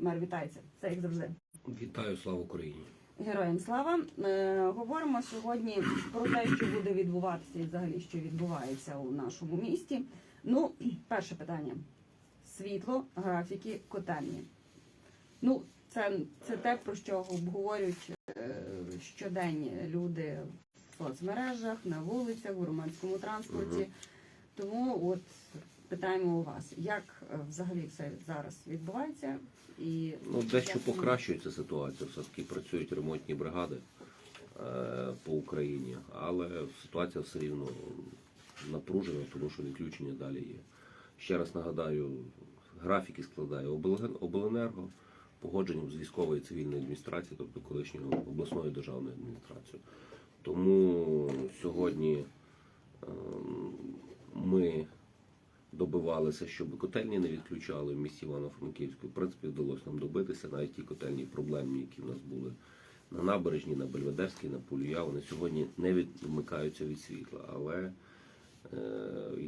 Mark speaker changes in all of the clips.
Speaker 1: Мер, вітається. Це як завжди.
Speaker 2: Вітаю, слава Україні!
Speaker 1: Героям слава. Е, говоримо сьогодні про те, що буде відбуватися і взагалі що відбувається у нашому місті. Ну, перше питання: світло, графіки, котельні. Ну, це, це те, про що обговорюють е, щодень люди в соцмережах, на вулицях, у громадському транспорті.
Speaker 2: Мгм.
Speaker 1: Тому от питаємо у вас, як е, взагалі все зараз відбувається і
Speaker 2: Ну, дещо
Speaker 1: як
Speaker 2: покращується ситуація. Все-таки працюють ремонтні бригади е, по Україні, але ситуація все рівно напружена, тому що відключення далі є. Ще раз нагадаю, графіки складає обленерго погодженням з військової цивільної адміністрації, тобто колишньої обласної державної адміністрації. Тому сьогодні ем, ми добивалися, щоб котельні не відключали в місті Івано-Франківську. В принципі, вдалося нам добитися навіть ті котельні проблемні, які в нас були на набережні, на Бельведерській, на Полюя. Вони сьогодні не відмикаються від світла, але е,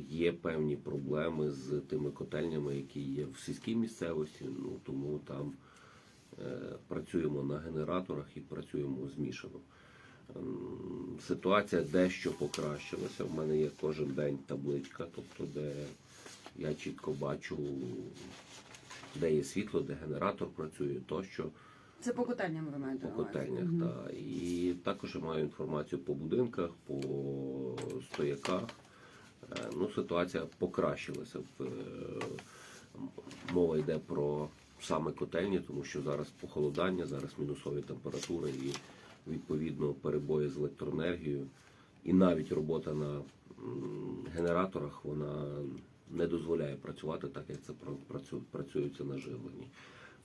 Speaker 2: є певні проблеми з тими котельнями, які є в сільській місцевості. Ну тому там е, працюємо на генераторах і працюємо змішано. Ситуація дещо покращилася. В мене є кожен день табличка, тобто де я чітко бачу, де є світло, де генератор працює, тощо
Speaker 1: Це по котельням ви маєте
Speaker 2: по котельнях.
Speaker 1: Мгм.
Speaker 2: Та. І також я маю інформацію по будинках, по стояках. Е, Ну, ситуація покращилася. Е, Мова йде про саме котельні, тому що зараз похолодання, зараз мінусові температури і відповідно перебої з електроенергією. І навіть робота на генераторах вона не дозволяє працювати так, як це працюється на живленні.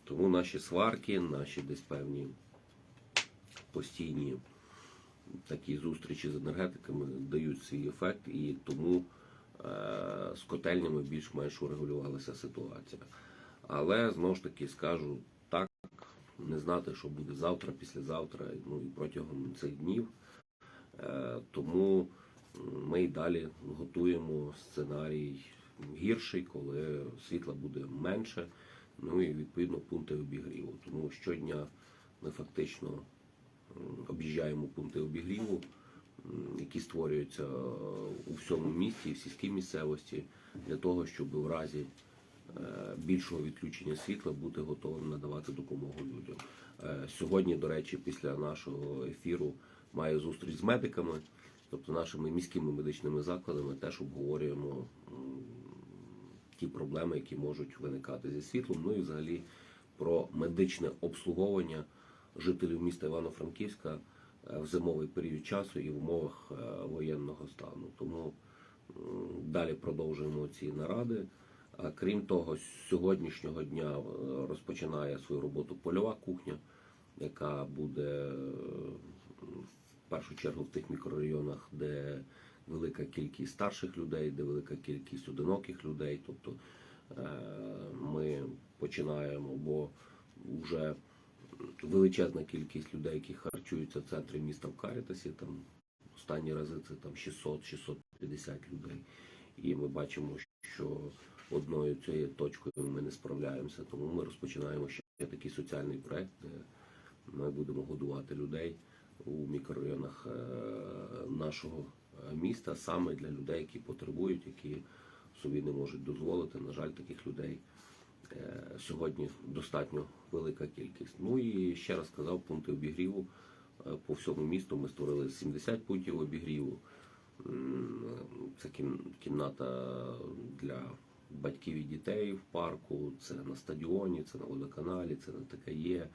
Speaker 2: Тому наші сварки, наші десь певні постійні такі зустрічі з енергетиками дають свій ефект, і тому е, з котельнями більш-менш урегулювалася ситуація. Але знову ж таки скажу так, не знати, що буде завтра, післязавтра, ну і протягом цих днів. Е, тому ми й далі готуємо сценарій гірший, коли світла буде менше, ну і відповідно пункти обігріву. Тому щодня ми фактично об'їжджаємо пункти обігріву, які створюються е, у всьому місті в сільській місцевості, для того, щоб в разі е, більшого відключення світла бути готовим надавати допомогу людям. Е, Сьогодні, до речі, після нашого ефіру маю зустріч з медиками, тобто нашими міськими медичними закладами, теж обговорюємо ті проблеми, які можуть виникати зі світлом. Ну і взагалі про медичне обслуговування жителів міста Івано-Франківська е, в зимовий період часу і в умовах е, воєнного стану. Тому далі продовжуємо ці наради. Крім того, з сьогоднішнього дня е, розпочинає свою роботу польова кухня, яка буде в першу чергу в тих мікрорайонах, де велика кількість старших людей, де велика кількість одиноких людей. Тобто е, ми починаємо, бо вже величезна кількість людей, які харчуються в центрі міста в Карітасі, там останні рази це там 600-650 людей. І ми бачимо, що одною цією точкою ми не справляємося. Тому ми розпочинаємо ще такий соціальний проект, де ми будемо годувати людей у мікрорайонах е, нашого міста саме для людей, які потребують, які собі не можуть дозволити. На жаль, таких людей е, сьогодні достатньо велика кількість. Ну і ще раз сказав, пункти обігріву е, по всьому місту. Ми створили 70 пунктів обігріву. Це кім- кімната для батьків і дітей в парку, це на стадіоні, це на водоканалі, це на ТКЄ.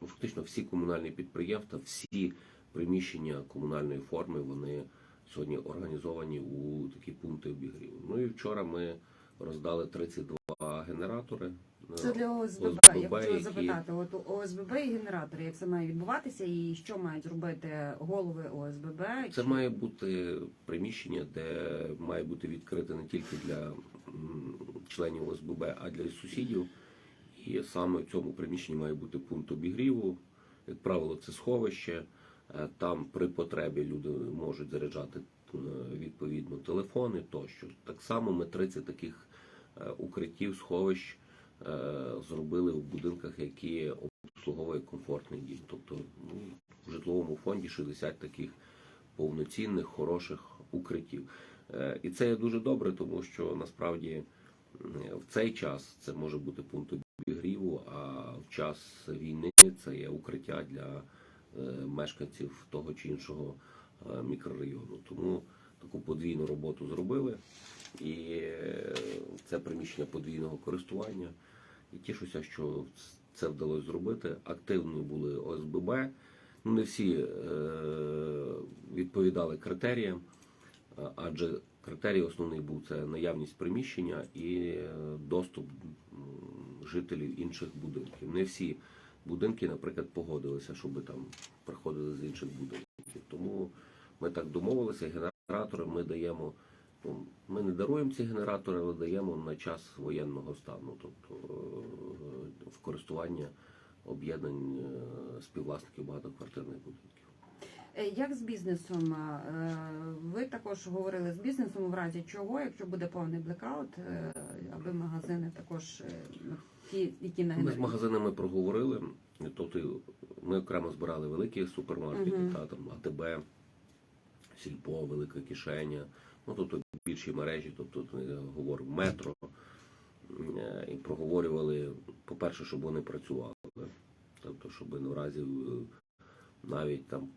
Speaker 2: Ну, фактично всі комунальні підприємства, всі приміщення комунальної форми, вони сьогодні організовані у такі пункти обігріву. Ну і вчора ми роздали 32 генератори.
Speaker 1: Це для ОСББ. Я
Speaker 2: ОСББ,
Speaker 1: хочу
Speaker 2: які-
Speaker 1: запитати, от ОСББ і генератори, як це має відбуватися, і що мають зробити голови ОСББ?
Speaker 2: Це
Speaker 1: Чи-
Speaker 2: має бути приміщення, де має бути відкрите не тільки для членів ОСББ, а для сусідів. І саме в цьому приміщенні має бути пункт обігріву. Як правило, це сховище. Е, Там при потребі люди можуть заряджати е, відповідно телефони тощо. Так само ми 30 таких е, укриттів, сховищ зробили в будинках, які обслуговує комфортний дім. Тобто ну, в житловому фонді 60 таких повноцінних, хороших укриттів. І це є дуже добре, тому що насправді в цей час це може бути пункт обігріву, а в час війни це є укриття для мешканців того чи іншого е, мікрорайону. Тому таку подвійну роботу зробили. І е, це приміщення подвійного користування. І тішуся, що це вдалося зробити. Активні були ОСББ. Ну, не всі е, відповідали критеріям, адже критерій основний був це наявність приміщення і е, доступ жителів інших будинків. Не всі будинки, наприклад, погодилися, щоб там приходили з інших будинків. Тому ми так домовилися. Генератори ми даємо. ну, Ми не даруємо ці генератори, але даємо на час воєнного стану, тобто е, в користування об'єднань е, співвласників багатоквартирних будинків.
Speaker 1: Е, Як з бізнесом? Ви також говорили з бізнесом в разі чого, якщо буде повний блекаут, аби магазини також ті, які на
Speaker 2: Ми з магазинами проговорили. Тобто ми окремо збирали великі супермаркети,
Speaker 1: Мгм.
Speaker 2: та там АТБ, Сільпо, Велика Кишеня, ну тобто більші мережі, тобто я метро. Е, І проговорювали, по-перше, щоб вони працювали. Тобто, щоб в разі е, навіть там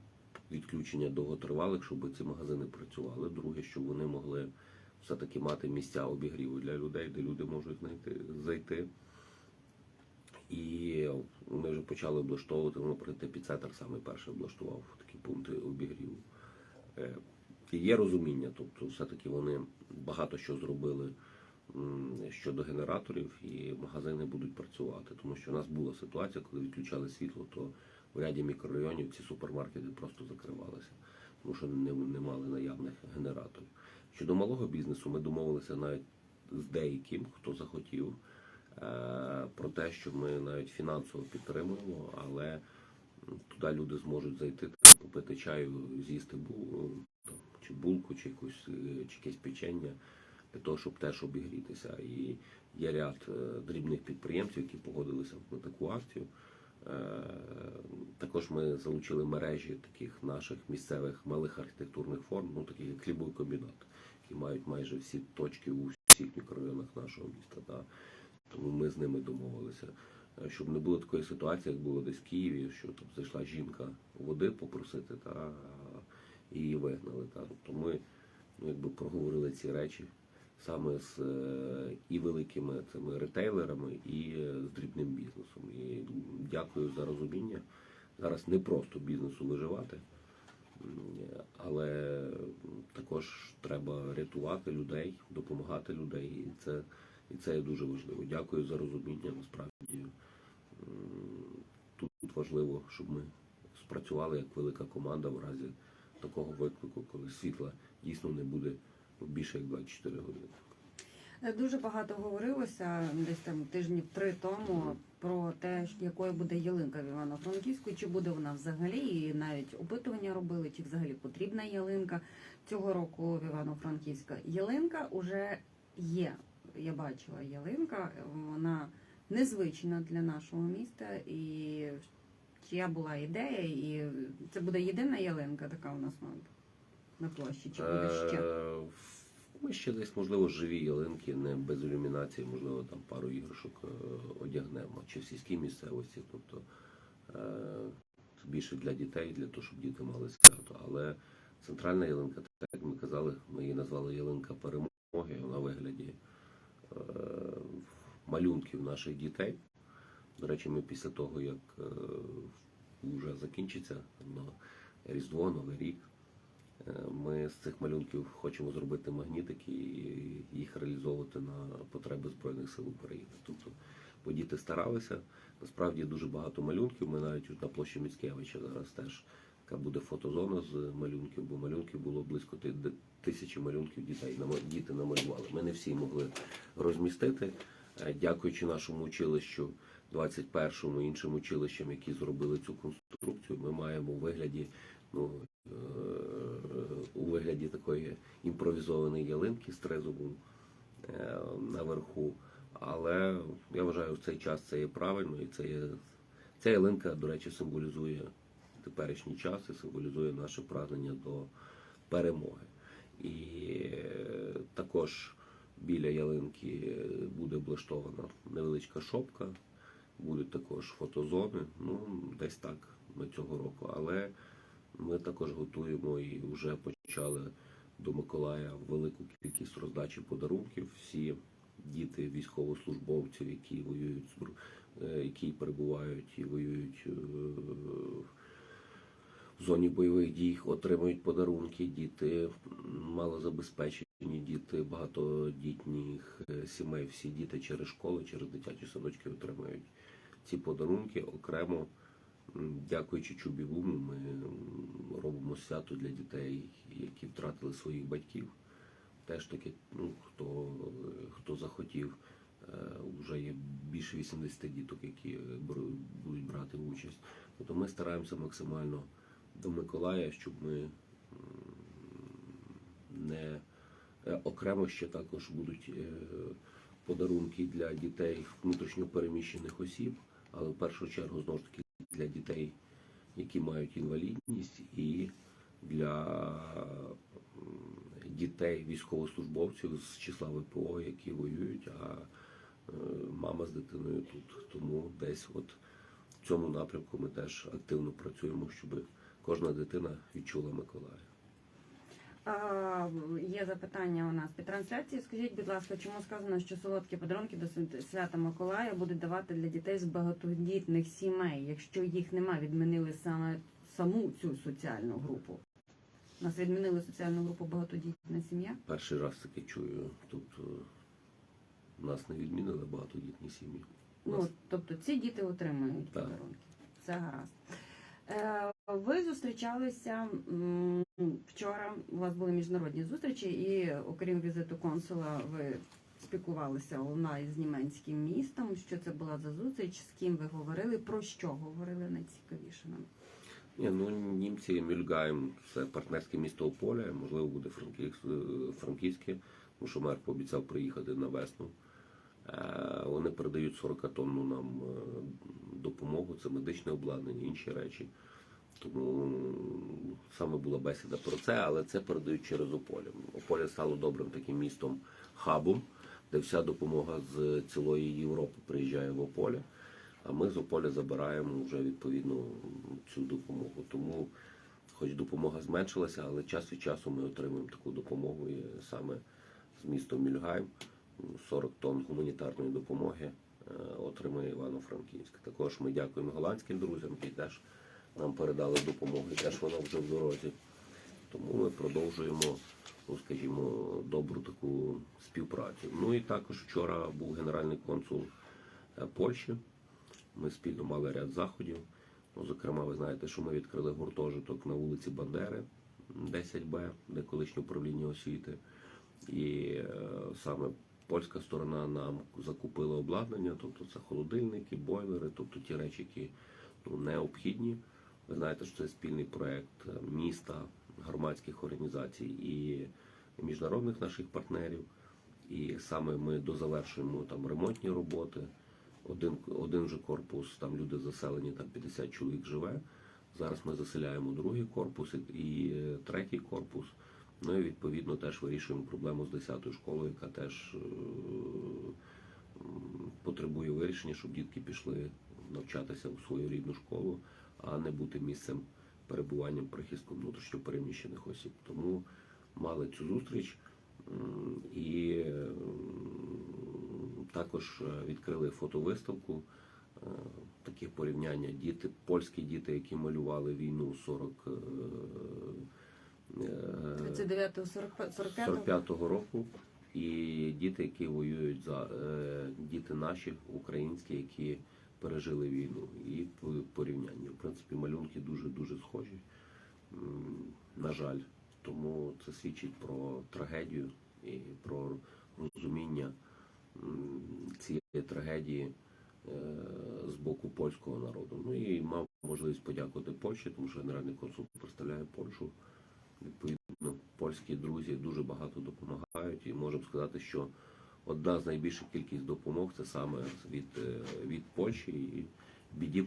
Speaker 2: відключення довготривалих, щоб ці магазини працювали. Друге, щоб вони могли все-таки мати місця обігріву для людей, де люди можуть знайти, зайти. І ми вже почали облаштовувати, наприклад, епіцентр саме перший облаштував такі пункти обігріву. Е, є розуміння, тобто все-таки вони багато що зробили щодо генераторів, і магазини будуть працювати. Тому що у нас була ситуація, коли відключали світло, то в ряді мікрорайонів ці супермаркети просто закривалися, тому що не, не мали наявних генераторів. Щодо малого бізнесу, ми домовилися навіть з деяким, хто захотів, про те, що ми навіть фінансово підтримуємо, але туди люди зможуть зайти, попити чаю, з'їсти бу- чи булку, чи якусь е, чи якесь печення для того, щоб теж обігрітися. І є ряд е, дрібних підприємців, які погодилися на таку акцію. Е, Також ми залучили мережі таких наших місцевих малих архітектурних форм, ну таких як хлібовий комбінат, які мають майже всі точки у всіх мікрорайонах нашого міста. Да. Тому ми з ними домовилися. Е, Щоб не було такої ситуації, як було десь в Києві, що там зайшла жінка води попросити, та її вигнали. Та. Тобто ми ну, якби проговорили ці речі саме з е, і великими цими ретейлерами, і е, з дрібним бізнесом. І дякую за розуміння. Зараз не просто бізнесу виживати, але також треба рятувати людей, допомагати людей. І це, і це є дуже важливо. Дякую за розуміння. Насправді тут важливо, щоб ми спрацювали як велика команда в разі такого виклику, коли світла дійсно не буде більше як 24 години.
Speaker 1: Е, Дуже багато говорилося десь там тижнів три тому про те, якою буде ялинка в Івано-Франківську, чи буде вона взагалі, і навіть опитування робили, чи взагалі потрібна ялинка цього року в Івано-Франківська. Ялинка вже є. Я бачила ялинка, вона незвична для нашого міста. І чия була ідея, і це буде єдина ялинка, така у нас на площі, чи буде ще?
Speaker 2: Е, Ми ще десь, можливо, живі ялинки, не без ілюмінації, можливо, там пару іграшок е, одягнемо, чи в сільській місцевості. Тобто е, більше для дітей, для того, щоб діти мали свято. Але центральна ялинка, так як ми казали, ми її назвали ялинка перемоги, вона вигляді малюнків наших дітей. До речі, ми після того, як е, вже закінчиться на Різдво, Новий рік. Е, Ми з цих малюнків хочемо зробити магнітики і їх реалізовувати на потреби Збройних сил України. Тобто, бо діти старалися. Насправді дуже багато малюнків. Ми навіть на площі Міцкевича зараз теж така буде фотозона з малюнків, бо малюнків було близько тисячі малюнків дітей. Діти намалювали. Ми не всі могли розмістити. Е, Дякуючи нашому училищу, 21-му іншим училищам, які зробили цю конструкцію, ми маємо у вигляді ну, е, у вигляді такої імпровізованої ялинки з трезубом е, наверху. Але я вважаю, в цей час це є правильно, і це є ця ялинка, до речі, символізує теперішній час і символізує наше прагнення до перемоги. І е, також біля ялинки буде облаштована невеличка шопка, будуть також фотозони. Ну, десь так ми цього року. Але ми також готуємо і вже почали до Миколая велику кількість роздачі подарунків. Всі діти військовослужбовців, які воюють е, які перебувають і воюють е, в зоні бойових дій, отримують подарунки. Діти малозабезпечені, діти багатодітних е, сімей. Всі діти через школи, через дитячі садочки отримують ці подарунки окремо. Дякуючи Чубівуму, ми робимо свято для дітей, які втратили своїх батьків. Теж таки, ну, хто, хто захотів, е, вже є більше 80 діток, які е, будуть брати участь. Тобто ми стараємося максимально до Миколая, щоб ми не е, окремо ще також будуть е, подарунки для дітей внутрішньо переміщених осіб, але в першу чергу знову ж таки для дітей, які мають інвалідність, і для дітей військовослужбовців з числа ВПО, які воюють, а е, мама з дитиною тут. Тому десь от в цьому напрямку ми теж активно працюємо, щоб кожна дитина відчула Миколая.
Speaker 1: Є запитання у нас під трансляцією. Скажіть, будь ласка, чому сказано, що солодкі подарунки до свята Миколая будуть давати для дітей з багатодітних сімей, якщо їх нема, відмінили саме саму цю соціальну групу? У Нас відмінили соціальну групу багатодітна сім'я.
Speaker 2: Перший раз таке чую. Тобто нас не відмінили багатодітні сім'ї.
Speaker 1: Ну тобто ці діти отримують
Speaker 2: Так.
Speaker 1: подарунки. Це гаразд. Е, Ви зустрічалися вчора. У вас були міжнародні зустрічі, і окрім візиту консула, ви спілкувалися онлайн з німецьким містом. Що це була за зустріч? З ким ви говорили? Про що говорили найцікавіше нам?
Speaker 2: Ні, ну німці Мюльгайм це партнерське місто Ополя, можливо, буде Франківське, тому що мер пообіцяв приїхати на весну. Е, Вони передають 40 тонну нам е, допомогу, це медичне обладнання, інші речі. Тому саме була бесіда про це, але це передають через Ополя. Ополя стало добрим таким містом хабом, де вся допомога з цілої Європи приїжджає в Ополя. А ми з Ополя забираємо вже відповідно цю допомогу. Тому, хоч допомога зменшилася, але час від часу ми отримуємо таку допомогу саме з містом Мільгайм. 40 тонн гуманітарної допомоги е, отримує Івано-Франківськ. Також ми дякуємо голландським друзям, які теж нам передали допомогу, і теж вона вже в дорозі. Тому ми продовжуємо, ну скажімо, добру таку співпрацю. Ну і також вчора був генеральний консул е, Польщі. Ми спільно мали ряд заходів. Ну, зокрема, ви знаєте, що ми відкрили гуртожиток на вулиці Бандери 10Б, де колишнє управління освіти. І е, саме польська сторона нам закупила обладнання, тобто це холодильники, бойлери, тобто ті речі, які ну, необхідні. Ви знаєте, що це спільний проект е, міста, громадських організацій і міжнародних наших партнерів. І саме ми дозавершуємо там ремонтні роботи. Один, один же корпус, там люди заселені, там 50 чоловік живе. Зараз ми заселяємо другий корпус і, і е, третій корпус. Ну і відповідно теж вирішуємо проблему з 10-ю школою, яка теж е, потребує вирішення, щоб дітки пішли навчатися у свою рідну школу, а не бути місцем перебування прихистку внутрішньо переміщених осіб. Тому мали цю зустріч і також е, відкрили фотовиставку. е, Такі порівняння діти, польські діти, які малювали війну 40 е, е,
Speaker 1: 39 45
Speaker 2: 45-го року. І діти, які воюють за е, діти наші, українські, які пережили війну. І по порівняння. В принципі, малюнки дуже дуже схожі. На жаль, тому це свідчить про трагедію і про розуміння цієї трагедії е, з боку польського народу. Ну і мав можливість подякувати Польщі, тому що генеральний консул представляє Польщу. Відповідно, польські друзі дуже багато допомагають, і можемо сказати, що одна з найбільших кількість допомог це саме від, е, від Польщі. І біді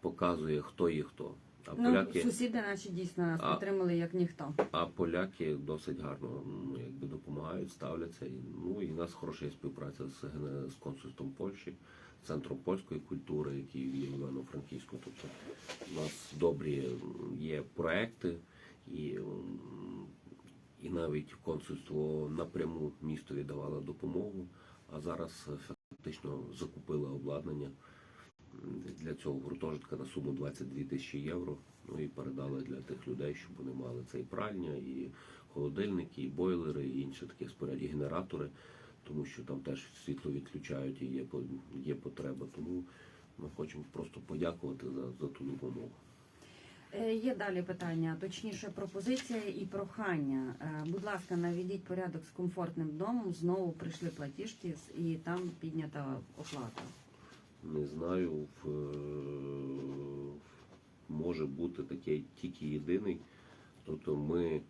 Speaker 2: показує, хто є хто. А
Speaker 1: Ну,
Speaker 2: поляки,
Speaker 1: сусіди наші дійсно нас
Speaker 2: А-
Speaker 1: підтримали як ніхто.
Speaker 2: а поляки досить гарно ну, якби допомагають, ставляться. І, ну і у нас хороша є співпраця з, з консульством Польщі, центром польської культури, який є в Івано-Франківську. Тобто у нас добрі є проекти і, і навіть консульство напряму містові давало допомогу, а зараз фактично закупили обладнання для цього гуртожитка на суму 22 тисячі євро. Ну і передали для тих людей, щоб вони мали це і пральня, і холодильники, і бойлери, і інші такі споряді, генератори, тому що там теж світло відключають і є, є потреба. Тому ми хочемо просто подякувати за, за ту допомогу.
Speaker 1: Е, Є далі питання, точніше пропозиція і прохання. Е, Будь ласка, наведіть порядок з комфортним домом. Знову прийшли платіжки і там піднята оплата.
Speaker 2: Не знаю, в, е, може бути таке тільки єдиний. Тобто ми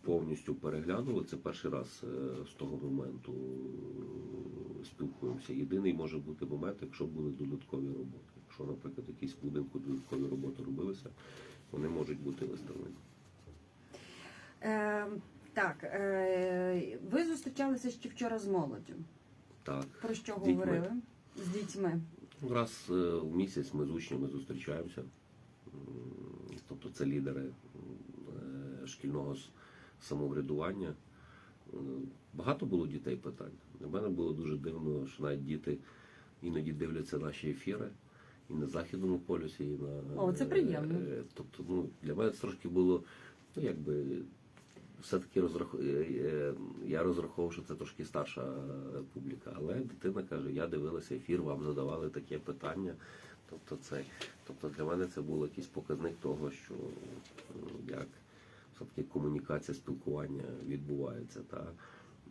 Speaker 2: повністю переглянули це перший раз з того моменту спілкуємося. Єдиний може бути момент, якщо були додаткові роботи. Якщо, наприклад, якісь будинку додаткові роботи робилися, вони можуть бути виставлені.
Speaker 1: Е, так, е, ви зустрічалися ще вчора з молоддю.
Speaker 2: Так.
Speaker 1: Про що
Speaker 2: З дітьми.
Speaker 1: говорили? З дітьми.
Speaker 2: Раз е, в місяць ми з учнями зустрічаємося. Тобто це лідери е, шкільного самоврядування. Е, Багато було дітей питань. Для мене було дуже дивно, що навіть діти іноді дивляться наші ефіри і на Західному полюсі, і на
Speaker 1: О, це приємно.
Speaker 2: е, Тобто, ну, для мене це трошки було, ну якби. Все-таки розрах... е, е, я розраховував, що це трошки старша е, публіка, але дитина каже, я дивилася ефір, вам задавали таке питання. Тобто, це, тобто для мене це був якийсь показник того, що як все-таки комунікація, спілкування відбувається. Та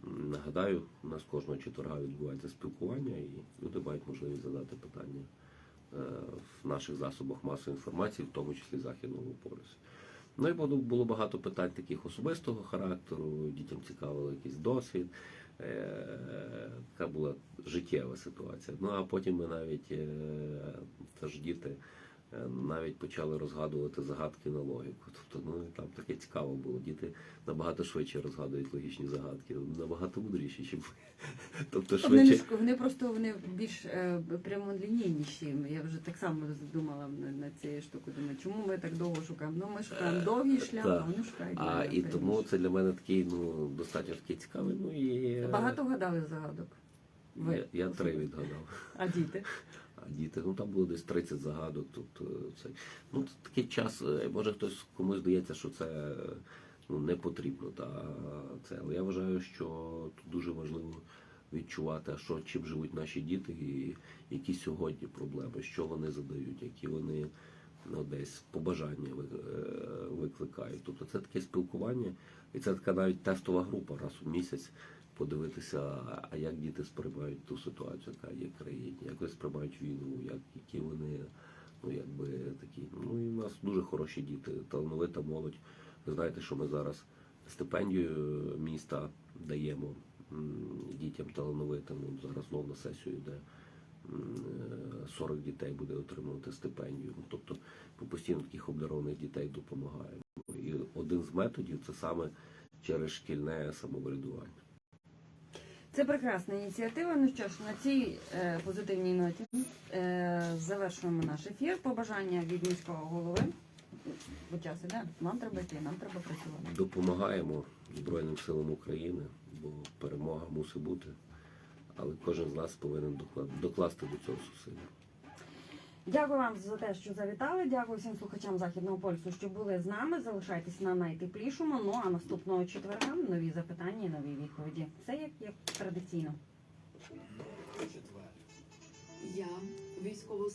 Speaker 2: нагадаю, у нас кожного четверга відбувається спілкування, і люди мають можливість задати питання е, в наших засобах масової інформації, в тому числі західному полюсі. Ну і було, багато питань таких особистого характеру, дітям цікавили якийсь досвід. Е, така була життєва ситуація. Ну а потім ми навіть е, теж діти е, навіть почали розгадувати загадки на логіку. Тобто, ну там таке цікаво було. Діти набагато швидше розгадують логічні загадки, набагато мудріші, ніж ми. Тобто
Speaker 1: Вони,
Speaker 2: швидше.
Speaker 1: вони просто вони більш е, прямолінійніші. Я вже так само думала на, на цією штуку. Думаю, чому ми так довго шукаємо? Ну ми шукаємо довгий шлях, а вони шукають.
Speaker 2: А і тому це для мене такий ну достатньо такий цікавий. Ну і
Speaker 1: багато вгадали загадок. Ви
Speaker 2: я, я три відгадав.
Speaker 1: А діти?
Speaker 2: Діти, ну там було десь 30 загадок. Тобто це ну такий час. е, Може хтось комусь здається, що це ну не потрібно. Та це, але я вважаю, що тут дуже важливо відчувати, що чим живуть наші діти, і які сьогодні проблеми, що вони задають, які вони ну, десь побажання е, викликають. Тобто це таке спілкування, і це така навіть тестова група раз у місяць подивитися, а як діти сприймають ту ситуацію, яка є в країні, як вони сприймають війну, як які вони ну якби такі. Ну і в нас дуже хороші діти, талановита молодь. Ви знаєте, що ми зараз стипендію міста даємо дітям талановитим. Зараз знов на сесію йде. м, е, 40 дітей буде отримувати стипендію. Ну, Тобто ми постійно таких обдарованих дітей допомагаємо. І один з методів це саме через шкільне самоврядування.
Speaker 1: Це прекрасна ініціатива. Ну що ж, на цій е, позитивній ноті е, завершуємо наш ефір. Побажання від міського голови. Бо час іде, нам треба йти, нам треба працювати.
Speaker 2: Допомагаємо Збройним силам України, бо перемога мусить бути. Але кожен з нас повинен докласти до цього зусилля.
Speaker 1: Дякую вам за те, що завітали. Дякую всім слухачам західного польсу, що були з нами. Залишайтесь на найтеплішому. Ну а наступного четверга нові запитання і нові відповіді. Це як, як традиційно.
Speaker 3: Я військово